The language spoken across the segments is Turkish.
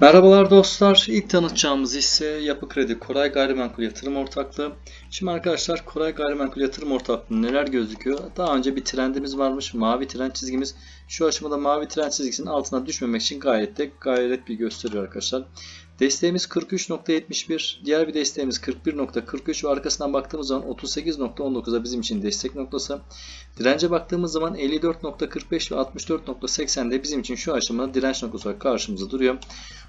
Merhabalar dostlar. İlk tanıtacağımız hisse Yapı Kredi Koray Gayrimenkul Yatırım Ortaklığı. Şimdi arkadaşlar Koray Gayrimenkul Yatırım Ortaklığı neler gözüküyor? Daha önce bir trendimiz varmış. Mavi trend çizgimiz. Şu aşamada mavi trend çizgisinin altına düşmemek için gayet de gayret bir gösteriyor arkadaşlar. Desteğimiz 43.71, diğer bir desteğimiz 41.43 ve arkasından baktığımız zaman 38.19'a bizim için destek noktası. Dirence baktığımız zaman 54.45 ve 64.80'de bizim için şu aşamada direnç noktası olarak karşımıza duruyor.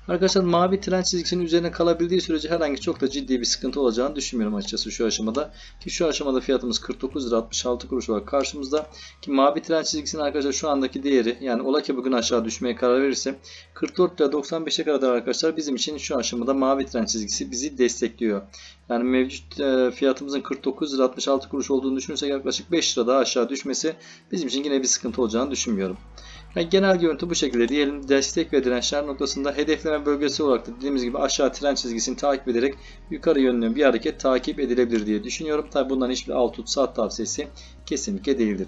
Arkadaşlar mavi tren çizgisinin üzerine kalabildiği sürece herhangi çok da ciddi bir sıkıntı olacağını düşünmüyorum açıkçası şu aşamada. Ki şu aşamada fiyatımız 49 lira 66 kuruş olarak karşımızda. Ki mavi tren çizgisinin arkadaşlar şu andaki değeri yani ola ki bugün aşağı düşmeye karar verirse 44 lira 95'e kadar arkadaşlar bizim için şu aşamada mavi tren çizgisi bizi destekliyor. Yani mevcut e, fiyatımızın 49 lira 66 kuruş olduğunu düşünürsek yaklaşık 5 lira daha aşağı düşmesi bizim için yine bir sıkıntı olacağını düşünmüyorum. Yani genel görüntü bu şekilde diyelim destek ve dirençler noktasında hedefleme bölgesi olarak da dediğimiz gibi aşağı tren çizgisini takip ederek yukarı yönlü bir hareket takip edilebilir diye düşünüyorum. Tabi bundan hiçbir alt tut saat tavsiyesi kesinlikle değildir.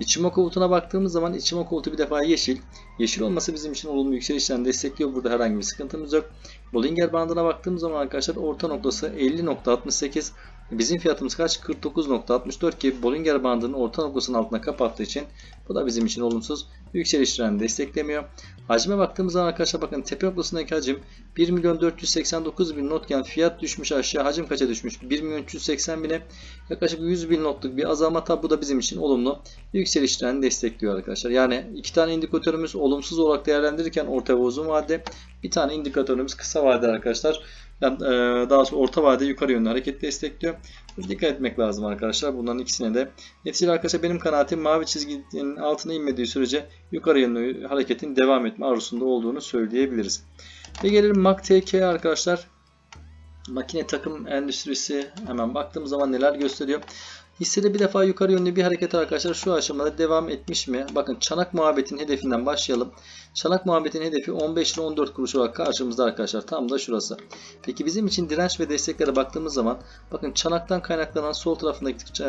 İçime koltuğuna baktığımız zaman içime koltuğu bir defa yeşil. Yeşil olması bizim için olumlu yükselişlerini destekliyor. Burada herhangi bir sıkıntımız yok. Bollinger bandına baktığımız zaman arkadaşlar orta noktası 50.68 Bizim fiyatımız kaç? 49.64 ki Bollinger bandının orta noktasının altına kapattığı için bu da bizim için olumsuz. Yükseliş trendini desteklemiyor. Hacme baktığımız zaman arkadaşlar bakın tepe noktasındaki hacim 1 milyon 489 bin notken fiyat düşmüş aşağı. Hacim kaça düşmüş? 1 milyon 380 bine yaklaşık 100 bin notluk bir azalma tabi bu da bizim için olumlu. Yükseliş trendini destekliyor arkadaşlar. Yani iki tane indikatörümüz olumsuz olarak değerlendirirken orta ve uzun vade bir tane indikatörümüz kısa vade arkadaşlar. Yani, e, daha sonra orta vade yukarı yönlü hareket destekliyor. Dikkat etmek lazım arkadaşlar. Bunların ikisine de. Neticede arkadaşlar benim kanaatim mavi çizginin altına inmediği sürece yukarı yönlü hareketin devam etme arzusunda olduğunu söyleyebiliriz. Ve gelelim MACTK arkadaşlar. Makine takım endüstrisi hemen baktığımız zaman neler gösteriyor. Hissede bir defa yukarı yönlü bir hareket arkadaşlar şu aşamada devam etmiş mi? Bakın çanak muhabbetin hedefinden başlayalım. Çanak muhabbetin hedefi 15 lira 14 kuruş olarak karşımızda arkadaşlar. Tam da şurası. Peki bizim için direnç ve desteklere baktığımız zaman bakın çanaktan kaynaklanan sol tarafındaki e,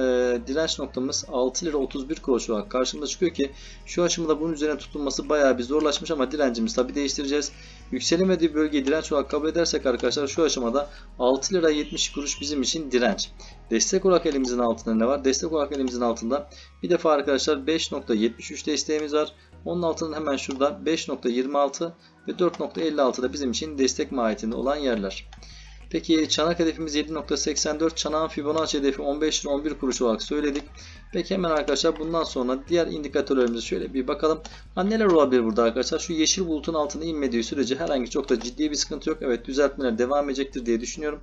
direnç noktamız 6 lira 31 kuruş olarak karşımıza çıkıyor ki şu aşamada bunun üzerine tutulması bayağı bir zorlaşmış ama direncimizi tabi değiştireceğiz. Yükselemediği bölgeyi direnç olarak kabul edersek arkadaşlar şu aşamada 6 lira 70 kuruş bizim için direnç. Destek olarak elimizin altında ne var? Destek olarak elimizin altında bir defa arkadaşlar 5.73 desteğimiz var. Onun altında hemen şurada 5.26 ve 4.56 da bizim için destek mahiyetinde olan yerler. Peki çanak hedefimiz 7.84. Çanağın Fibonacci hedefi 15 lira 11 kuruş olarak söyledik. Peki hemen arkadaşlar bundan sonra diğer indikatörlerimize şöyle bir bakalım. Ha, neler olabilir burada arkadaşlar? Şu yeşil bulutun altına inmediği sürece herhangi çok da ciddi bir sıkıntı yok. Evet düzeltmeler devam edecektir diye düşünüyorum.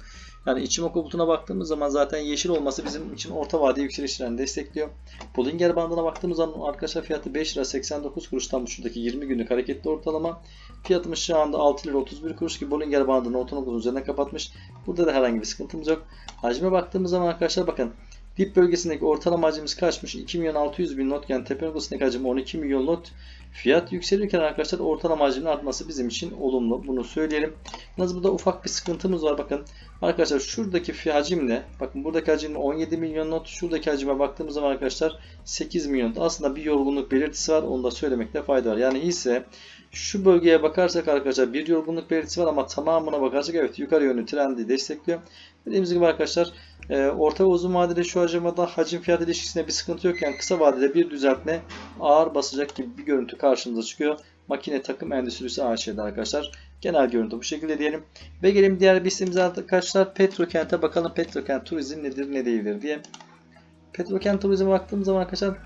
Yani Ichimoku bulutuna baktığımız zaman zaten yeşil olması bizim için orta vade yükselişlerini destekliyor. Bollinger bandına baktığımız zaman arkadaşlar fiyatı 5 lira 89 kuruş tam şuradaki 20 günlük hareketli ortalama. Fiyatımız şu anda 6 lira 31 kuruş ki Bollinger bandını orta noktanın üzerine kapatmış. Burada da herhangi bir sıkıntımız yok. Hacme baktığımız zaman arkadaşlar bakın Dip bölgesindeki ortalama hacimiz kaçmış? 2 milyon 600 bin not. Yani tepe noktasındaki hacim 12 milyon not. Fiyat yükselirken arkadaşlar ortalama hacmin artması bizim için olumlu. Bunu söyleyelim. Yalnız burada ufak bir sıkıntımız var. Bakın arkadaşlar şuradaki hacimle bakın buradaki hacimle 17 milyon not. Şuradaki hacime baktığımız zaman arkadaşlar 8 milyon. Aslında bir yorgunluk belirtisi var. Onu da söylemekte fayda var. Yani ise şu bölgeye bakarsak arkadaşlar bir yorgunluk belirtisi var ama tamamına bakarsak evet yukarı yönlü trendi destekliyor. Dediğimiz gibi arkadaşlar orta ve uzun vadede şu aşamada hacim fiyat ilişkisinde bir sıkıntı yok. Yani kısa vadede bir düzeltme ağır basacak gibi bir görüntü karşımıza çıkıyor. Makine takım endüstrisi AŞ'de arkadaşlar. Genel görüntü bu şekilde diyelim. Ve gelelim diğer bir istemize arkadaşlar. Petrokent'e bakalım. Petrokent turizm nedir ne değildir diye. Petrokent turizme baktığımız zaman arkadaşlar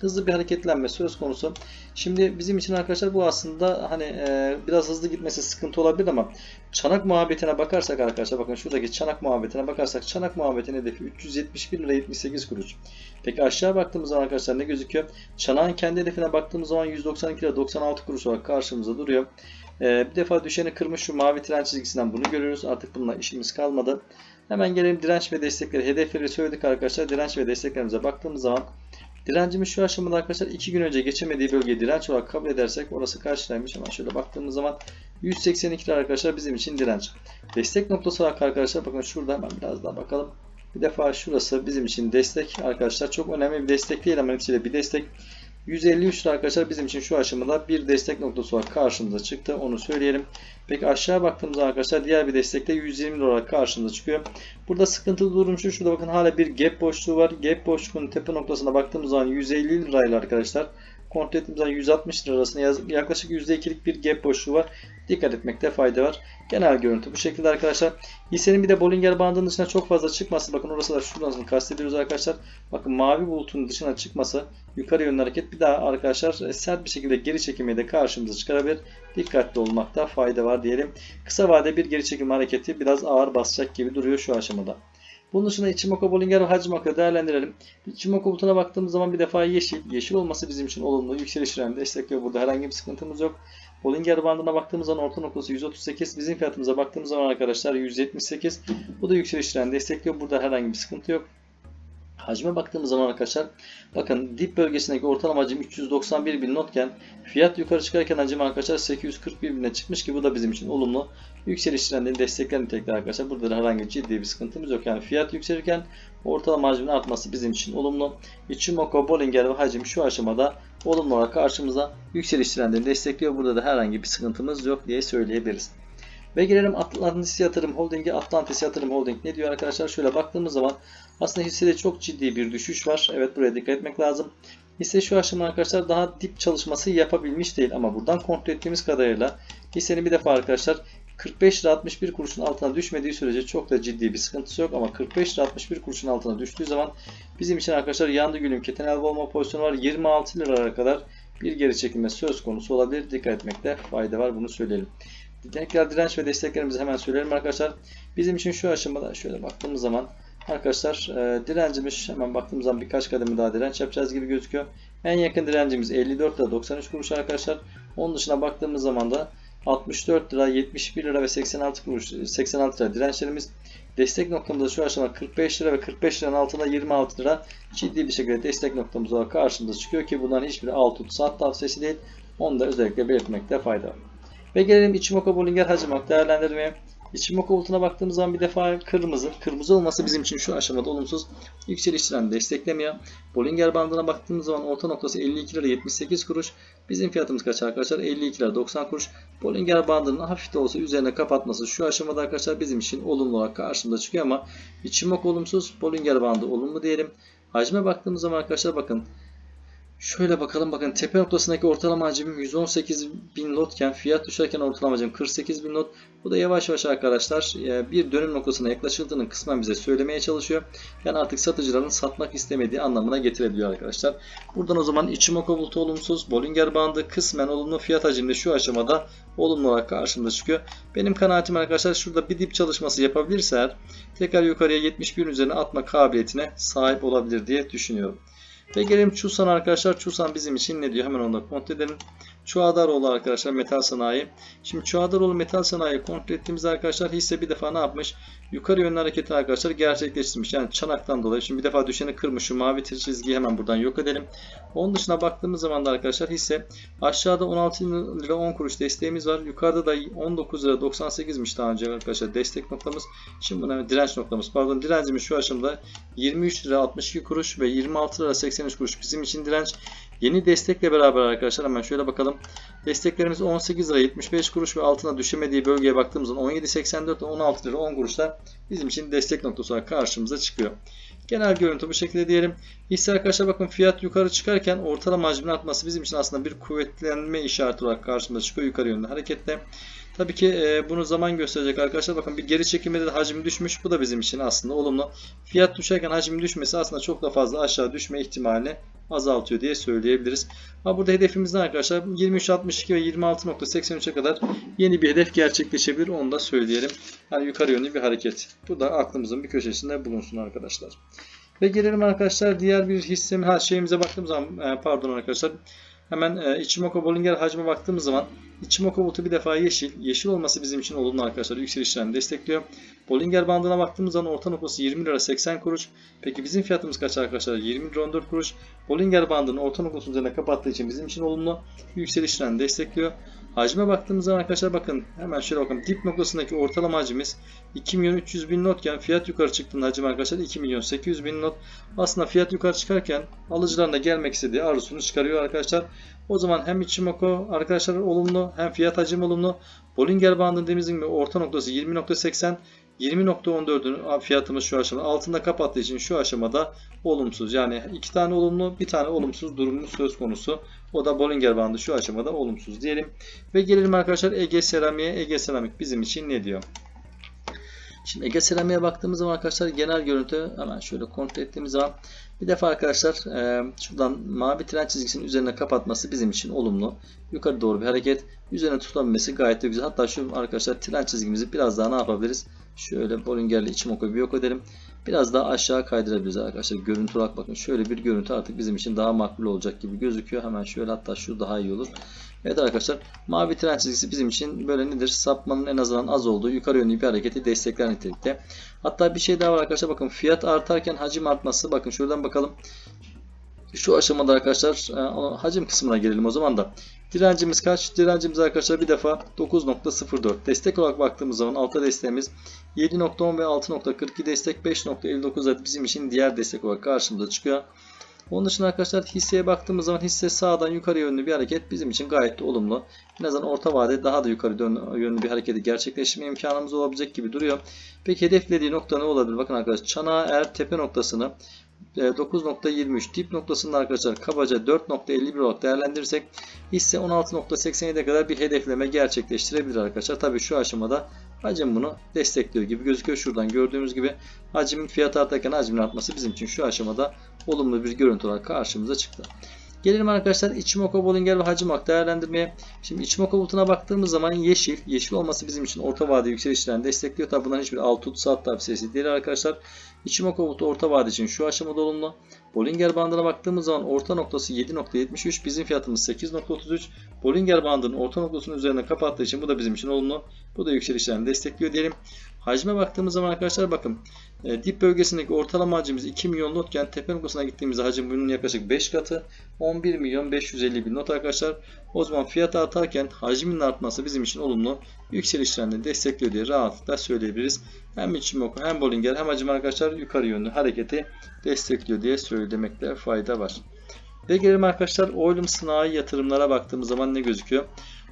hızlı bir hareketlenme söz konusu. Şimdi bizim için arkadaşlar bu aslında hani e, biraz hızlı gitmesi sıkıntı olabilir ama çanak muhabbetine bakarsak arkadaşlar bakın şuradaki çanak muhabbetine bakarsak çanak muhabbetin hedefi 371 lira 78 kuruş. Peki aşağı baktığımız zaman arkadaşlar ne gözüküyor? Çanağın kendi hedefine baktığımız zaman 192 lira 96 kuruş olarak karşımıza duruyor. E, bir defa düşeni kırmış şu mavi tren çizgisinden bunu görüyoruz. Artık bununla işimiz kalmadı. Hemen gelelim direnç ve destekleri. Hedefleri söyledik arkadaşlar. Direnç ve desteklerimize baktığımız zaman Direncimiz şu aşamada arkadaşlar 2 gün önce geçemediği bölgeyi direnç olarak kabul edersek orası karşılaymış ama şöyle baktığımız zaman 182 lira arkadaşlar bizim için direnç. Destek noktası olarak arkadaşlar bakın şurada hemen biraz daha bakalım. Bir defa şurası bizim için destek arkadaşlar. Çok önemli bir destek değil ama neticede bir destek. 153 lira arkadaşlar bizim için şu aşamada bir destek noktası olarak karşımıza çıktı. Onu söyleyelim. Peki aşağı baktığımızda arkadaşlar diğer bir destekte 120 lira olarak karşımıza çıkıyor. Burada sıkıntılı durum şu. Şurada bakın hala bir gap boşluğu var. Gap boşluğunun tepe noktasına baktığımız zaman 150 lirayla arkadaşlar kontrol ettiğimiz zaman 160 lira arasında yaklaşık %2'lik bir gap boşluğu var. Dikkat etmekte fayda var. Genel görüntü bu şekilde arkadaşlar. Hissenin bir de Bollinger bandının dışına çok fazla çıkması. Bakın orası da şuradan kastediyoruz arkadaşlar. Bakın mavi bulutun dışına çıkması yukarı yönlü hareket bir daha arkadaşlar e, sert bir şekilde geri çekilmeyi de karşımıza çıkarabilir. Dikkatli olmakta fayda var diyelim. Kısa vade bir geri çekilme hareketi biraz ağır basacak gibi duruyor şu aşamada. Bunun dışında Ichimoku Bollinger ve Hachimoku'yu değerlendirelim. Ichimoku bulutuna baktığımız zaman bir defa yeşil. Yeşil olması bizim için olumlu. Yükseliş trendi destekliyor. Burada herhangi bir sıkıntımız yok. Bollinger bandına baktığımız zaman orta noktası 138. Bizim fiyatımıza baktığımız zaman arkadaşlar 178. Bu da yükseliş trendi destekliyor. Burada herhangi bir sıkıntı yok. Hacme baktığımız zaman arkadaşlar bakın dip bölgesindeki ortalama hacim 391 bin notken fiyat yukarı çıkarken hacim arkadaşlar 841 bine çıkmış ki bu da bizim için olumlu. Yükseliş trendini destekler nitelikte arkadaşlar. Burada da herhangi ciddi bir sıkıntımız yok. Yani fiyat yükselirken ortalama hacmin artması bizim için olumlu. Ichimoku, Bollinger ve hacim şu aşamada olumlu olarak karşımıza yükseliş trendini destekliyor. Burada da herhangi bir sıkıntımız yok diye söyleyebiliriz. Ve gelelim Atlantis Yatırım Holding'e. Atlantis Yatırım Holding ne diyor arkadaşlar? Şöyle baktığımız zaman aslında hissede çok ciddi bir düşüş var. Evet buraya dikkat etmek lazım. Hisse şu aşamada arkadaşlar daha dip çalışması yapabilmiş değil ama buradan kontrol ettiğimiz kadarıyla hissenin bir defa arkadaşlar 45 lira 61 kuruşun altına düşmediği sürece çok da ciddi bir sıkıntısı yok ama 45 lira 61 kuruşun altına düştüğü zaman bizim için arkadaşlar yandı gülüm keten elbow olma pozisyonu var 26 liralara kadar bir geri çekilme söz konusu olabilir. Dikkat etmekte fayda var bunu söyleyelim. Tekrar direnç ve desteklerimizi hemen söyleyelim arkadaşlar. Bizim için şu aşamada şöyle baktığımız zaman arkadaşlar e, direncimiz hemen baktığımız zaman birkaç kademe daha direnç yapacağız gibi gözüküyor. En yakın direncimiz 54 lira 93 kuruş arkadaşlar. Onun dışına baktığımız zaman da 64 lira 71 lira ve 86 kuruş 86 lira dirençlerimiz. Destek noktamızda şu aşamada 45 lira ve 45 liranın altında 26 lira ciddi bir şekilde destek noktamız olarak karşımıza çıkıyor ki bunların hiçbiri alt tut tavsiyesi değil. Onu da özellikle belirtmekte fayda var. Ve gelelim Ichimoku Bollinger Hacimak değerlendirmeye. Ichimoku bulutuna baktığımız zaman bir defa kırmızı. Kırmızı olması bizim için şu aşamada olumsuz. Yükseliş trendi desteklemiyor. Bollinger bandına baktığımız zaman orta noktası 52 lira 78 kuruş. Bizim fiyatımız kaç arkadaşlar? 52 lira 90 kuruş. Bollinger bandının hafif de olsa üzerine kapatması şu aşamada arkadaşlar bizim için olumlu olarak karşımıza çıkıyor ama Ichimoku olumsuz. Bollinger bandı olumlu diyelim. Hacme baktığımız zaman arkadaşlar bakın Şöyle bakalım bakın tepe noktasındaki ortalama hacim 118 bin lotken fiyat düşerken ortalama hacim 48 bin lot. Bu da yavaş yavaş arkadaşlar e, bir dönüm noktasına yaklaşıldığını kısmen bize söylemeye çalışıyor. Yani artık satıcıların satmak istemediği anlamına getirebiliyor arkadaşlar. Buradan o zaman Ichimoku bulutu olumsuz, Bollinger bandı kısmen olumlu fiyat hacimde şu aşamada olumlu olarak karşımıza çıkıyor. Benim kanaatim arkadaşlar şurada bir dip çalışması yapabilirse eğer tekrar yukarıya 71 üzerine atma kabiliyetine sahip olabilir diye düşünüyorum. Ve gelelim Çusan arkadaşlar. Çusan bizim için ne diyor? Hemen onu da kontrol edelim. Çuadaroğlu arkadaşlar metal sanayi. Şimdi Çuadaroğlu metal sanayi kontrol ettiğimizde arkadaşlar hisse bir defa ne yapmış? Yukarı yönlü hareketi arkadaşlar gerçekleştirmiş. Yani çanaktan dolayı. Şimdi bir defa düşeni kırmış. Şu mavi çizgiyi hemen buradan yok edelim. Onun dışına baktığımız zaman da arkadaşlar hisse aşağıda 16 lira 10 kuruş desteğimiz var. Yukarıda da 19 lira 98'miş daha önce arkadaşlar destek noktamız. Şimdi buna direnç noktamız. Pardon direncimiz şu aşamada 23 lira 62 kuruş ve 26 lira 83 kuruş bizim için direnç. Yeni destekle beraber arkadaşlar hemen şöyle bakalım. Desteklerimiz 18 lira 75 kuruş ve altına düşemediği bölgeye baktığımız zaman 17.84 ile 16 lira 10 kuruşla bizim için destek noktası olarak karşımıza çıkıyor. Genel görüntü bu şekilde diyelim. Hisse arkadaşlar bakın fiyat yukarı çıkarken ortalama hacmin artması bizim için aslında bir kuvvetlenme işareti olarak karşımıza çıkıyor yukarı yönlü hareketle. Tabii ki e, bunu zaman gösterecek arkadaşlar. Bakın bir geri çekilmede de hacim düşmüş. Bu da bizim için aslında olumlu. Fiyat düşerken hacim düşmesi aslında çok da fazla aşağı düşme ihtimalini azaltıyor diye söyleyebiliriz. Ha burada hedefimiz ne arkadaşlar? 23.62 ve 26.83'e kadar yeni bir hedef gerçekleşebilir. Onu da söyleyelim. Yani yukarı yönlü bir hareket. Bu da aklımızın bir köşesinde bulunsun arkadaşlar. Ve gelelim arkadaşlar diğer bir hissem ha şeyimize baktığımız zaman e, pardon arkadaşlar hemen e, Bollinger hacme baktığımız zaman İçimoka bulutu bir defa yeşil. Yeşil olması bizim için olumlu arkadaşlar. Yükseliş trendini destekliyor. Bollinger bandına baktığımız zaman orta noktası 20 lira 80 kuruş. Peki bizim fiyatımız kaç arkadaşlar? 20 lira 14 kuruş. Bollinger bandının orta noktası üzerine kapattığı için bizim için olumlu. Yükseliş trendini destekliyor. Hacme baktığımız zaman arkadaşlar bakın hemen şöyle bakalım. Dip noktasındaki ortalama hacimiz 2 milyon 300 bin notken fiyat yukarı çıktığında hacim arkadaşlar 2 milyon 800 bin not. Aslında fiyat yukarı çıkarken alıcıların da gelmek istediği arzusunu çıkarıyor arkadaşlar. O zaman hem Ichimoku arkadaşlar olumlu hem fiyat hacim olumlu. Bollinger bandının dediğimiz gibi orta noktası 20.80 20.14'ün fiyatımız şu aşamada altında kapattığı için şu aşamada olumsuz. Yani iki tane olumlu bir tane olumsuz durumumuz söz konusu. O da Bollinger bandı şu aşamada olumsuz diyelim. Ve gelelim arkadaşlar Ege Seramik'e. Ege Seramik bizim için ne diyor? Şimdi Ege Seramik'e baktığımız zaman arkadaşlar genel görüntü hemen şöyle kontrol ettiğimiz zaman bir defa arkadaşlar e, şuradan mavi tren çizgisinin üzerine kapatması bizim için olumlu. Yukarı doğru bir hareket. Üzerine tutabilmesi gayet de güzel. Hatta şu arkadaşlar tren çizgimizi biraz daha ne yapabiliriz? Şöyle Bollinger'le içim oku bir yok edelim. Biraz daha aşağı kaydırabiliriz arkadaşlar. Görüntü olarak bakın. Şöyle bir görüntü artık bizim için daha makbul olacak gibi gözüküyor. Hemen şöyle hatta şu daha iyi olur. Evet arkadaşlar mavi tren çizgisi bizim için böyle nedir? Sapmanın en azından az olduğu yukarı yönlü bir hareketi destekler nitelikte. Hatta bir şey daha var arkadaşlar bakın fiyat artarken hacim artması bakın şuradan bakalım. Şu aşamada arkadaşlar e, hacim kısmına gelelim o zaman da. Direncimiz kaç? Direncimiz arkadaşlar bir defa 9.04. Destek olarak baktığımız zaman altta desteğimiz 7.10 ve 6.42 destek 5.59 bizim için diğer destek olarak karşımıza çıkıyor. Onun dışında arkadaşlar hisseye baktığımız zaman hisse sağdan yukarı yönlü bir hareket bizim için gayet de olumlu. En azından orta vadede daha da yukarı yönlü bir hareketi gerçekleştirme imkanımız olabilecek gibi duruyor. Peki hedeflediği nokta ne olabilir? Bakın arkadaşlar çanağı eğer tepe noktasını 9.23 dip noktasında arkadaşlar kabaca 4.51 olarak değerlendirirsek hisse 16.87'e kadar bir hedefleme gerçekleştirebilir arkadaşlar. Tabii şu aşamada hacim bunu destekliyor gibi gözüküyor. Şuradan gördüğümüz gibi hacimin fiyat artarken hacmin artması bizim için şu aşamada olumlu bir görüntü olarak karşımıza çıktı. Gelelim arkadaşlar Ichimoku Bollinger ve Hacimak değerlendirmeye. Şimdi Ichimoku bulutuna baktığımız zaman yeşil. Yeşil olması bizim için orta vade yükselişlerini destekliyor. Tabi bunların hiçbir alt tut saat tavsiyesi değil arkadaşlar. Ichimoku bulutu orta vade için şu aşamada olumlu. Bollinger bandına baktığımız zaman orta noktası 7.73. Bizim fiyatımız 8.33. Bollinger bandının orta noktasının üzerine kapattığı için bu da bizim için olumlu. Bu da yükselişlerini destekliyor diyelim. Hacme baktığımız zaman arkadaşlar bakın e, dip bölgesindeki ortalama hacimiz 2 milyon notken tepe noktasına gittiğimizde hacim bunun yaklaşık 5 katı 11 milyon 550 bin not arkadaşlar. O zaman fiyat artarken hacmin artması bizim için olumlu yükselişlerini destekliyor diye rahatlıkla söyleyebiliriz. Hem Ichimoku hem Bollinger hem hacim arkadaşlar yukarı yönlü hareketi destekliyor diye söylemekte fayda var. Ve gelelim arkadaşlar oylum sanayi yatırımlara baktığımız zaman ne gözüküyor?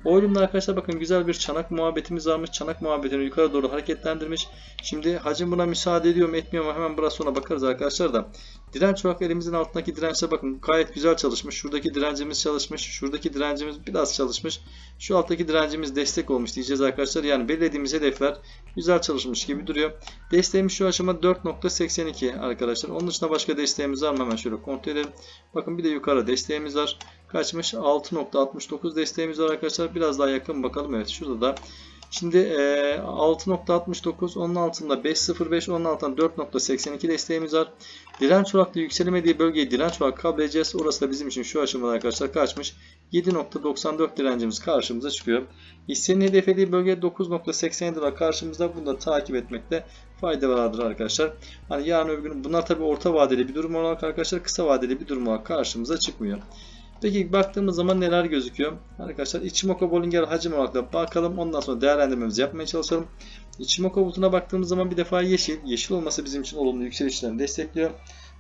Oylumda arkadaşlar bakın güzel bir çanak muhabbetimiz varmış. Çanak muhabbetini yukarı doğru hareketlendirmiş. Şimdi hacim buna müsaade ediyor mu etmiyor mu hemen biraz sonra bakarız arkadaşlar da. Direnç olarak elimizin altındaki dirençe bakın gayet güzel çalışmış. Şuradaki direncimiz çalışmış. Şuradaki direncimiz biraz çalışmış. Şu alttaki direncimiz destek olmuş diyeceğiz arkadaşlar. Yani belirlediğimiz hedefler güzel çalışmış gibi duruyor. Desteğimiz şu aşama 4.82 arkadaşlar. Onun dışında başka desteğimiz var mı? Hemen şöyle kontrol edelim. Bakın bir de yukarı desteğimiz var. Kaçmış? 6.69 desteğimiz var arkadaşlar. Biraz daha yakın bakalım. Evet şurada da Şimdi e, 6.69 onun altında 5.05 onun altında 4.82 desteğimiz var. Direnç olarak da yükselemediği bölgeyi direnç olarak kabul edeceğiz. Orası da bizim için şu aşamada arkadaşlar kaçmış. 7.94 direncimiz karşımıza çıkıyor. Hissenin hedeflediği bölge 9.87 var karşımızda. Bunu da takip etmekte fayda vardır arkadaşlar. Hani yarın öbür gün bunlar tabi orta vadeli bir durum olarak arkadaşlar kısa vadeli bir durum olarak karşımıza çıkmıyor. Peki baktığımız zaman neler gözüküyor? Arkadaşlar Ichimoku Bollinger hacim olarak da bakalım. Ondan sonra değerlendirmemizi yapmaya çalışalım. Ichimoku bulutuna baktığımız zaman bir defa yeşil. Yeşil olması bizim için olumlu yükselişlerini destekliyor.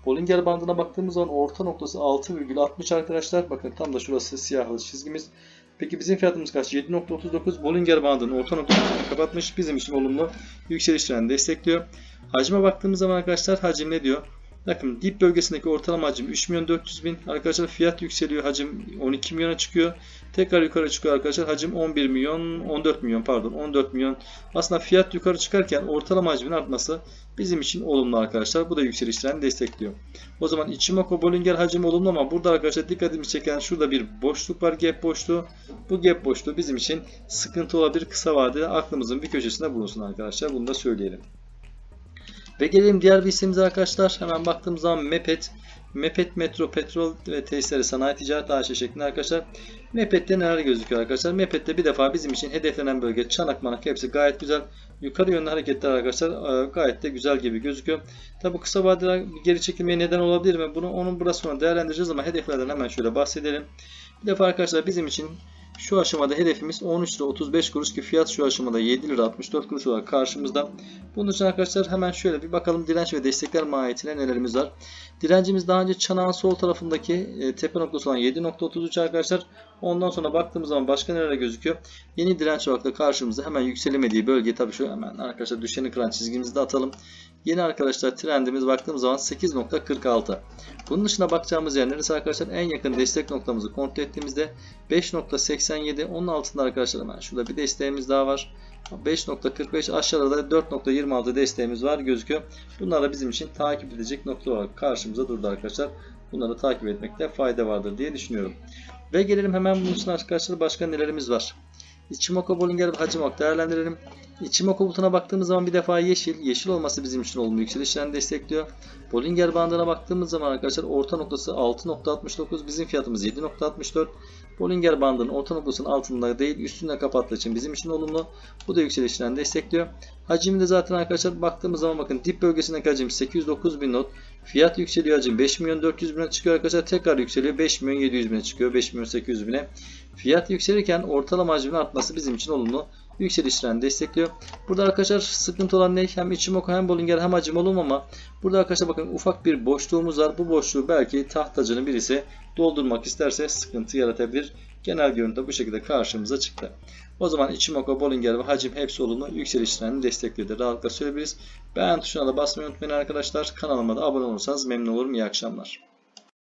Bollinger bandına baktığımız zaman orta noktası 6,60 arkadaşlar. Bakın tam da şurası siyahlı çizgimiz. Peki bizim fiyatımız kaç? 7.39 Bollinger bandının orta noktasını kapatmış. Bizim için olumlu yükselişlerini destekliyor. Hacime baktığımız zaman arkadaşlar hacim ne diyor? Bakın dip bölgesindeki ortalama hacim 3 milyon 400 bin. Arkadaşlar fiyat yükseliyor. Hacim 12 milyona çıkıyor. Tekrar yukarı çıkıyor arkadaşlar. Hacim 11 milyon 14 milyon pardon 14 milyon. Aslında fiyat yukarı çıkarken ortalama hacmin artması bizim için olumlu arkadaşlar. Bu da yükselişlerini destekliyor. O zaman Ichimoku Bollinger hacim olumlu ama burada arkadaşlar dikkatimi çeken şurada bir boşluk var. Gap boşluğu. Bu gap boşluğu bizim için sıkıntı olabilir. Kısa vadede aklımızın bir köşesinde bulunsun arkadaşlar. Bunu da söyleyelim. Ve gelelim diğer bir hissemize arkadaşlar. Hemen baktığımız zaman Mepet. Mepet Metro Petrol ve Tesisleri Sanayi Ticaret AŞ şeklinde arkadaşlar. Mepet'te neler gözüküyor arkadaşlar? Mepet'te bir defa bizim için hedeflenen bölge Çanak Manak hepsi gayet güzel. Yukarı yönlü hareketler arkadaşlar e, gayet de güzel gibi gözüküyor. Tabi kısa vadede geri çekilmeye neden olabilir mi? Bunu onun biraz sonra değerlendireceğiz ama hedeflerden hemen şöyle bahsedelim. Bir defa arkadaşlar bizim için şu aşamada hedefimiz 13 lira 35 kuruş ki fiyat şu aşamada 7 lira 64 kuruş olarak karşımızda. Bunun için arkadaşlar hemen şöyle bir bakalım direnç ve destekler mahiyetine nelerimiz var. Direncimiz daha önce çanağın sol tarafındaki e, tepe noktası olan 7.33 arkadaşlar. Ondan sonra baktığımız zaman başka nerede gözüküyor? Yeni direnç olarak da karşımızda hemen yükselemediği bölge tabii şu hemen arkadaşlar düşeni kıran çizgimizi de atalım. Yeni arkadaşlar trendimiz baktığımız zaman 8.46. Bunun dışına bakacağımız yer neresi arkadaşlar? En yakın destek noktamızı kontrol ettiğimizde 5.87 onun altında arkadaşlar hemen şurada bir desteğimiz daha var. 5.45 aşağıda da 4.26 desteğimiz var gözüküyor. Bunlar da bizim için takip edecek nokta olarak karşımıza durdu arkadaşlar. Bunları takip etmekte fayda vardır diye düşünüyorum. Ve gelelim hemen bunun için arkadaşlar başka nelerimiz var. Ichimoku Bollinger ve Hachimak değerlendirelim. Ichimoku butona baktığımız zaman bir defa yeşil. Yeşil olması bizim için olumlu yükselişlerini destekliyor. Bollinger bandına baktığımız zaman arkadaşlar orta noktası 6.69 bizim fiyatımız 7.64. Bollinger bandının orta noktasının altında değil üstünde kapattığı için bizim için olumlu. Bu da yükselişlerini destekliyor. Hacim de zaten arkadaşlar baktığımız zaman bakın dip bölgesindeki hacim 809 bin not. Fiyat yükseliyor hacim 5 milyon 400 bine çıkıyor arkadaşlar. Tekrar yükseliyor 5 milyon 700 bine çıkıyor 5 milyon 800 bine. Fiyat yükselirken ortalama hacmin artması bizim için olumlu yükselişlerini destekliyor. Burada arkadaşlar sıkıntı olan ne? Hem Ichimoku hem Bollinger hem hacim olum ama burada arkadaşlar bakın ufak bir boşluğumuz var. Bu boşluğu belki tahtacının birisi doldurmak isterse sıkıntı yaratabilir. Genel görüntü bu şekilde karşımıza çıktı. O zaman Ichimoku, Bollinger ve hacim hepsi olumlu yükselişlerini destekliyor. Rahatlıkla söyleyebiliriz. Beğen tuşuna da basmayı unutmayın arkadaşlar. Kanalıma da abone olursanız memnun olurum. İyi akşamlar.